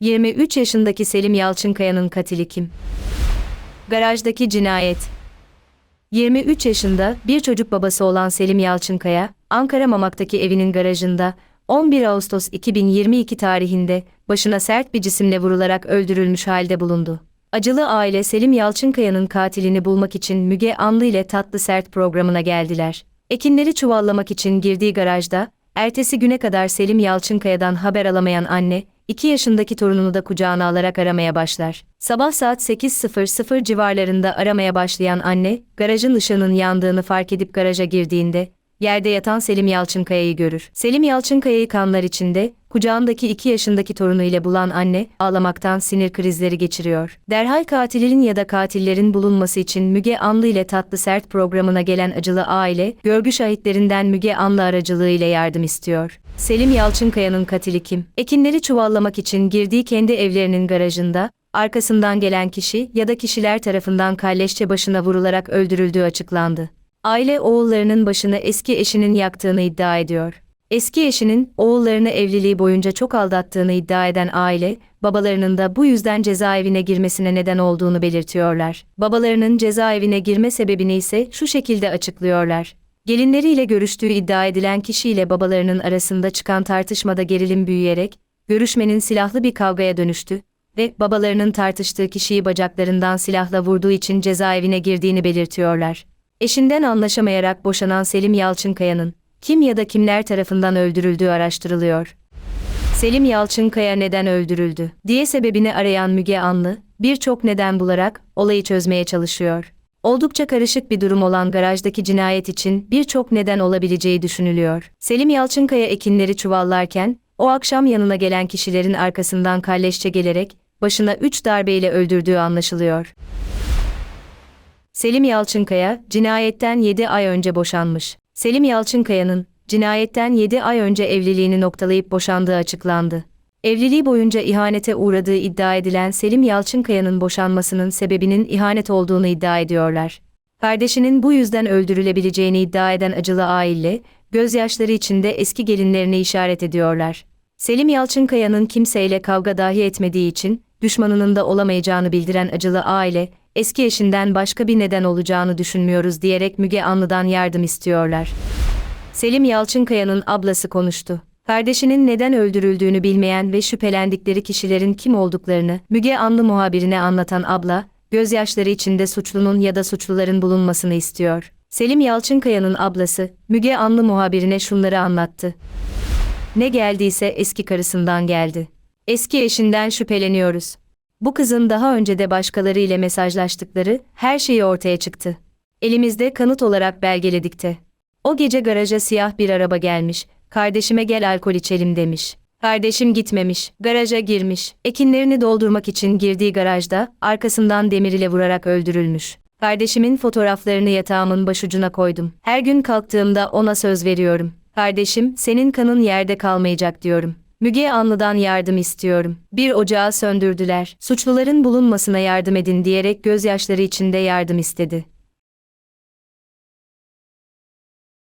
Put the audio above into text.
23 yaşındaki Selim Yalçınkaya'nın katili kim? Garajdaki cinayet 23 yaşında bir çocuk babası olan Selim Yalçınkaya, Ankara Mamak'taki evinin garajında 11 Ağustos 2022 tarihinde başına sert bir cisimle vurularak öldürülmüş halde bulundu. Acılı aile Selim Yalçınkaya'nın katilini bulmak için Müge Anlı ile Tatlı Sert programına geldiler. Ekinleri çuvallamak için girdiği garajda, ertesi güne kadar Selim Yalçınkaya'dan haber alamayan anne, 2 yaşındaki torununu da kucağına alarak aramaya başlar. Sabah saat 8.00 civarlarında aramaya başlayan anne, garajın ışığının yandığını fark edip garaja girdiğinde, yerde yatan Selim Yalçınkaya'yı görür. Selim Yalçınkaya'yı kanlar içinde, kucağındaki 2 yaşındaki torunu ile bulan anne, ağlamaktan sinir krizleri geçiriyor. Derhal katilin ya da katillerin bulunması için Müge Anlı ile Tatlı Sert programına gelen acılı aile, görgü şahitlerinden Müge Anlı aracılığı ile yardım istiyor. Selim Yalçınkaya'nın katili kim? Ekinleri çuvallamak için girdiği kendi evlerinin garajında, arkasından gelen kişi ya da kişiler tarafından kalleşçe başına vurularak öldürüldüğü açıklandı. Aile oğullarının başını eski eşinin yaktığını iddia ediyor. Eski eşinin oğullarını evliliği boyunca çok aldattığını iddia eden aile, babalarının da bu yüzden cezaevine girmesine neden olduğunu belirtiyorlar. Babalarının cezaevine girme sebebini ise şu şekilde açıklıyorlar. Gelinleriyle görüştüğü iddia edilen kişiyle babalarının arasında çıkan tartışmada gerilim büyüyerek, görüşmenin silahlı bir kavgaya dönüştü ve babalarının tartıştığı kişiyi bacaklarından silahla vurduğu için cezaevine girdiğini belirtiyorlar. Eşinden anlaşamayarak boşanan Selim Yalçınkaya'nın kim ya da kimler tarafından öldürüldüğü araştırılıyor. Selim Yalçınkaya neden öldürüldü diye sebebini arayan Müge Anlı, birçok neden bularak olayı çözmeye çalışıyor. Oldukça karışık bir durum olan garajdaki cinayet için birçok neden olabileceği düşünülüyor. Selim Yalçınkaya ekinleri çuvallarken, o akşam yanına gelen kişilerin arkasından kalleşçe gelerek, başına üç darbeyle öldürdüğü anlaşılıyor. Selim Yalçınkaya, cinayetten 7 ay önce boşanmış. Selim Yalçınkaya'nın, cinayetten 7 ay önce evliliğini noktalayıp boşandığı açıklandı. Evliliği boyunca ihanete uğradığı iddia edilen Selim Yalçınkaya'nın boşanmasının sebebinin ihanet olduğunu iddia ediyorlar. Kardeşinin bu yüzden öldürülebileceğini iddia eden acılı aile, gözyaşları içinde eski gelinlerini işaret ediyorlar. Selim Yalçınkaya'nın kimseyle kavga dahi etmediği için, düşmanının da olamayacağını bildiren acılı aile, eski eşinden başka bir neden olacağını düşünmüyoruz diyerek Müge Anlı'dan yardım istiyorlar. Selim Yalçınkaya'nın ablası konuştu. Kardeşinin neden öldürüldüğünü bilmeyen ve şüphelendikleri kişilerin kim olduklarını Müge Anlı muhabirine anlatan abla, gözyaşları içinde suçlunun ya da suçluların bulunmasını istiyor. Selim Yalçınkaya'nın ablası, Müge Anlı muhabirine şunları anlattı. Ne geldiyse eski karısından geldi. Eski eşinden şüpheleniyoruz. Bu kızın daha önce de başkaları ile mesajlaştıkları her şeyi ortaya çıktı. Elimizde kanıt olarak belgeledik de. O gece garaja siyah bir araba gelmiş, kardeşime gel alkol içelim demiş. Kardeşim gitmemiş, garaja girmiş, ekinlerini doldurmak için girdiği garajda, arkasından demir ile vurarak öldürülmüş. Kardeşimin fotoğraflarını yatağımın başucuna koydum. Her gün kalktığımda ona söz veriyorum. Kardeşim, senin kanın yerde kalmayacak diyorum. Müge Anlı'dan yardım istiyorum. Bir ocağı söndürdüler. Suçluların bulunmasına yardım edin diyerek gözyaşları içinde yardım istedi.